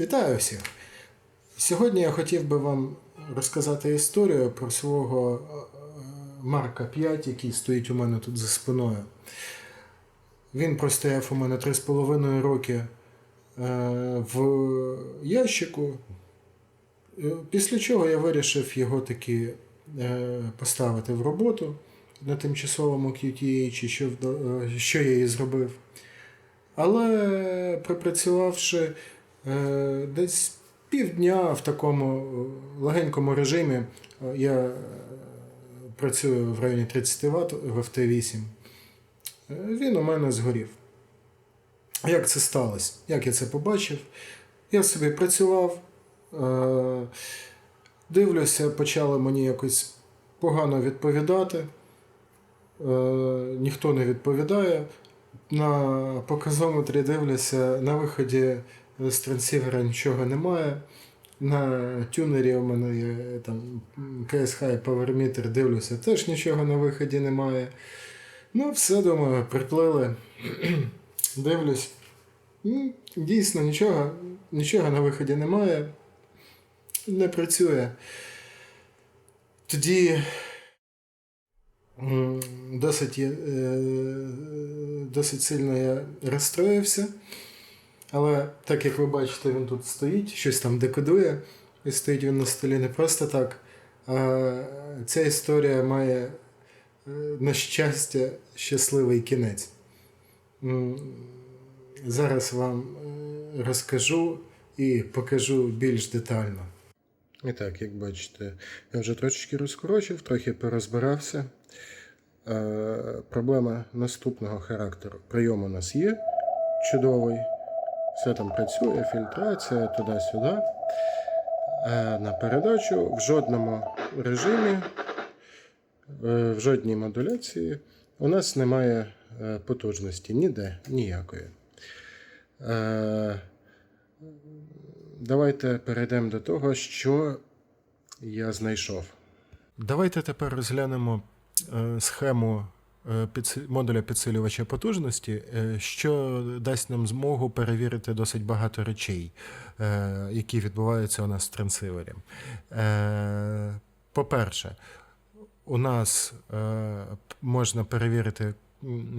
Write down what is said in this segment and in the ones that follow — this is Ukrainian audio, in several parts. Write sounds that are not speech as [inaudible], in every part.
Вітаю всіх! Сьогодні я хотів би вам розказати історію про свого е, Марка 5, який стоїть у мене тут за спиною. Він простояв у мене 3,5 роки е, в ящику, Е, після чого я вирішив його таки поставити в роботу на тимчасовому QTH, що, я і зробив. Але пропрацювавши десь півдня в такому е, легенькому режимі, е, я е, працюю в районі 30 Вт в FT8, е, він у мене згорів. Як це сталося? Як я це побачив? Я собі працював, е, дивлюся, почали мені якось погано відповідати. Е, ніхто не відповідає. На показометрі дивлюся, на виході з трансівера нічого немає. На тюнері у мене є там KSH Power Meter, дивлюся, теж нічого на виході немає. Ну, все, думаю, приплили. [clears throat] Дивлюсь. Дійсно, нічого, нічого на виході немає. Не працює. Тоді досить, е, досить сильно я розстроївся. Але так як ви бачите, він тут стоїть, щось там декодує, і стоїть він на столі не просто так. А ця історія має, е, на щастя, щасливий кінець. Зараз вам е, розкажу і покажу більш детально. І так, як бачите, я вже трошечки розкорочив, трохи порозбирався. Е, проблема наступного характеру. Прийом у нас є чудовий. Все там працює, фільтрація туди-сюди. Е, на передачу в жодному режимі, е, в жодній модуляції у нас немає е, потужності ніде, ніякої. Давайте перейдемо до того, що я знайшов. Давайте тепер розглянемо схему модуля підсилювача потужності, е, що дасть нам змогу перевірити досить багато речей, е, які відбуваються у нас в трансивері. Е, По-перше, у нас е, можна перевірити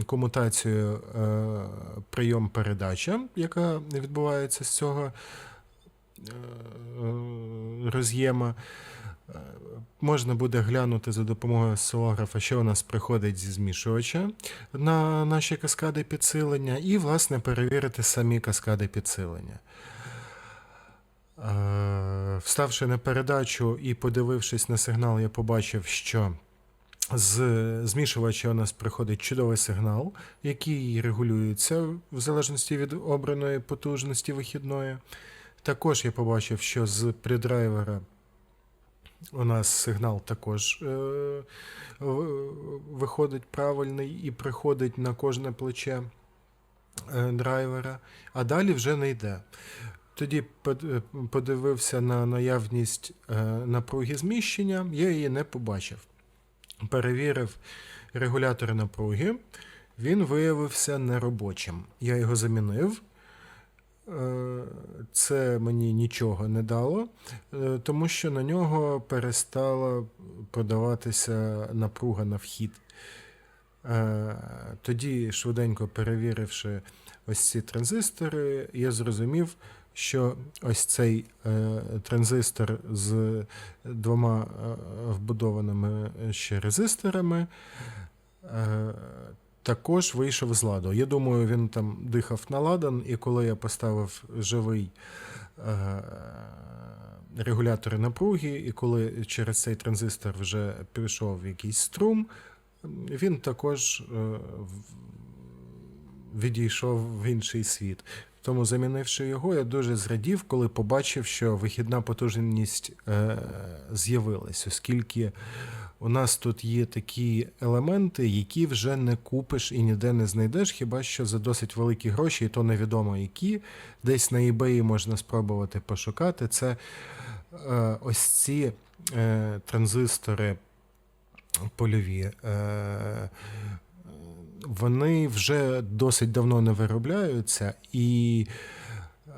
комутацію е, прийом-передача, яка відбувається з цього е, роз'єма. Можна буде глянути за допомогою осцилографа, що у нас приходить зі змішувача на наші каскади підсилення, і, власне, перевірити самі каскади підсилення. Е, Вставши на передачу і подивившись на сигнал, я побачив, що з змішувача у нас приходить чудовий сигнал, який регулюється в залежності від обраної потужності вихідної. Також я побачив, що з предрайвера у нас сигнал також е, виходить правильний і приходить на кожне плече е, драйвера, а далі вже не йде. Тоді е, подивився на наявність напруги зміщення, я її не побачив. Перевірив регулятор напруги, він виявився неробочим. Я його замінив. Е, Це мені нічого не дало, е, тому що на нього перестала подаватися напруга на вхід. Е, Тоді, швиденько перевіривши ось ці транзистори, я зрозумів, що ось цей транзистор з двома вбудованими ще резисторами також вийшов з ладу. Я думаю, він там дихав на ладан, і коли я поставив живий е, регулятор напруги, і коли через цей транзистор вже пішов якийсь струм, він також е, відійшов в інший світ. Тому, замінивши його, я дуже зрадів, коли побачив, що вихідна потужність е, з'явилась, оскільки у нас тут є такі елементи, які вже не купиш і ніде не знайдеш, хіба що за досить великі гроші, і то невідомо які. Десь на eBay можна спробувати пошукати. Це е, ось ці е, транзистори польові. Е, вони вже досить давно не виробляються, і е,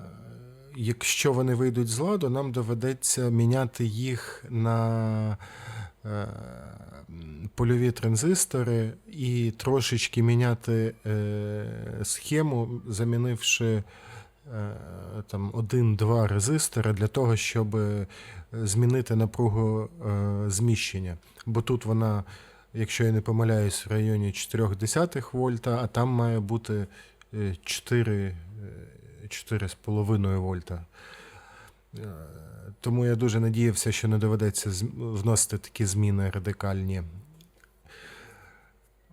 якщо вони вийдуть з ладу, нам доведеться міняти їх на е, польові транзистори і трошечки міняти е, схему, замінивши там один-два резистори для того, щоб змінити напругу зміщення. Бо тут вона, якщо я не помиляюсь, в районі 0,4 вольта, а там має бути е, 4, е, 4,5 вольта. Е, Тому я дуже надіявся, що не доведеться вносити такі зміни радикальні.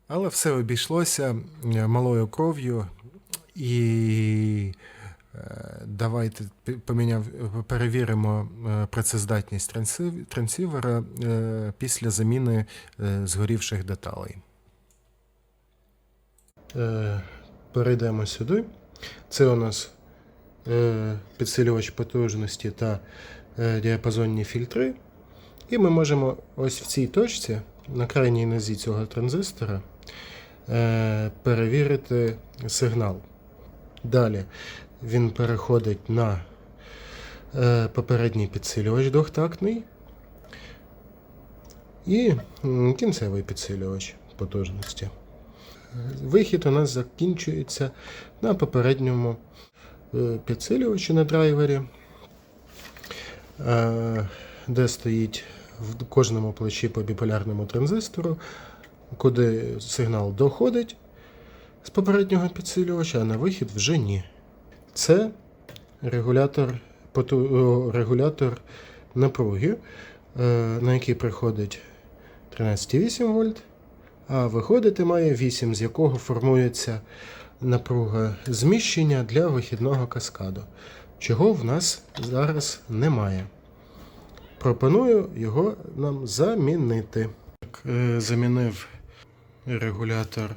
Але все обійшлося е, малою кров'ю. І е, давайте поміняв, перевіримо е, працездатність трансівера е, після заміни е, згорівших деталей. Е, Перейдемо сюди. Це у нас е, підсилювач потужності та е, діапазонні фільтри. І ми можемо ось в цій точці, на крайній нозі цього транзистора, е, перевірити сигнал. Далі він переходить на е, попередній підсилювач двохтактний і кінцевий підсилювач потужності. Вихід у нас закінчується на попередньому е, підсилювачі на драйвері, е, де стоїть в кожному плечі по біполярному транзистору, куди сигнал доходить з попереднього підсилювача, а на вихід вже ні. Це регулятор, регулятор напруги, е, на який приходить 13,8 вольт, а виходити має 8, з якого формується напруга зміщення для вихідного каскаду, чого в нас зараз немає. Пропоную його нам замінити. Е, Замінив регулятор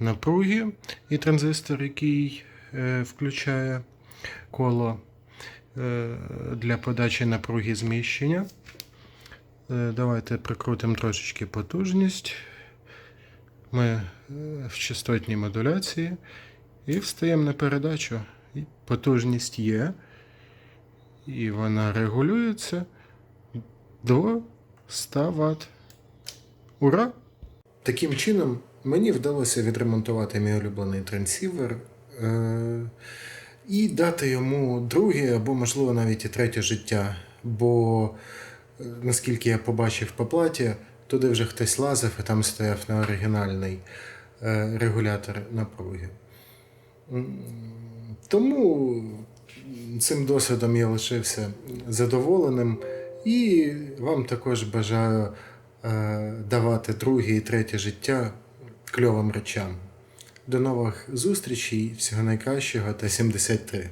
напруги і транзистор, який включає коло е, для подачі напруги зміщення. Е, Давайте прикрутимо трошечки потужність. Ми е, в частотній модуляції і встаємо на передачу. Потужність є. І вона регулюється до 100 Вт. Ура! Таким чином, мені вдалося відремонтувати мій улюблений трансівер е- і дати йому друге або, можливо, навіть і третє життя. Бо, е, наскільки я побачив по платі, туди вже хтось лазив і там стояв на оригінальний е- регулятор напруги. Тому цим досвідом я лишився задоволеним. І вам також бажаю е, давати друге і третє життя кльовим речам. До нових зустрічей, всього найкращого та 73.